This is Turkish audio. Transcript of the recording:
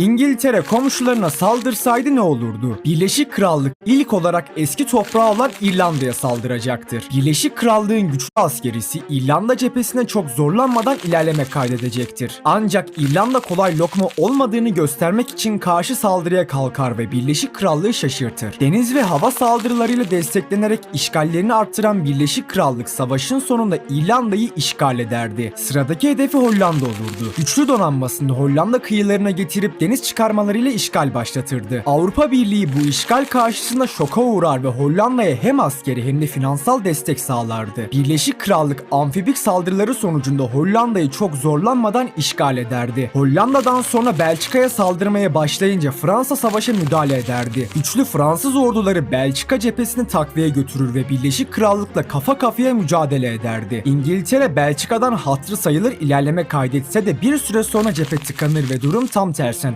İngiltere komşularına saldırsaydı ne olurdu? Birleşik Krallık ilk olarak eski toprağı olan İrlanda'ya saldıracaktır. Birleşik Krallığın güçlü askerisi İrlanda cephesine çok zorlanmadan ilerleme kaydedecektir. Ancak İrlanda kolay lokma olmadığını göstermek için karşı saldırıya kalkar ve Birleşik Krallığı şaşırtır. Deniz ve hava saldırılarıyla desteklenerek işgallerini arttıran Birleşik Krallık savaşın sonunda İrlanda'yı işgal ederdi. Sıradaki hedefi Hollanda olurdu. Güçlü donanmasını Hollanda kıyılarına getirip deniz çıkarmalarıyla işgal başlatırdı. Avrupa Birliği bu işgal karşısında şoka uğrar ve Hollanda'ya hem askeri hem de finansal destek sağlardı. Birleşik Krallık amfibik saldırıları sonucunda Hollanda'yı çok zorlanmadan işgal ederdi. Hollanda'dan sonra Belçika'ya saldırmaya başlayınca Fransa savaşa müdahale ederdi. Güçlü Fransız orduları Belçika cephesini takviye götürür ve Birleşik Krallık'la kafa kafaya mücadele ederdi. İngiltere Belçika'dan hatırı sayılır ilerleme kaydetse de bir süre sonra cephe tıkanır ve durum tam tersine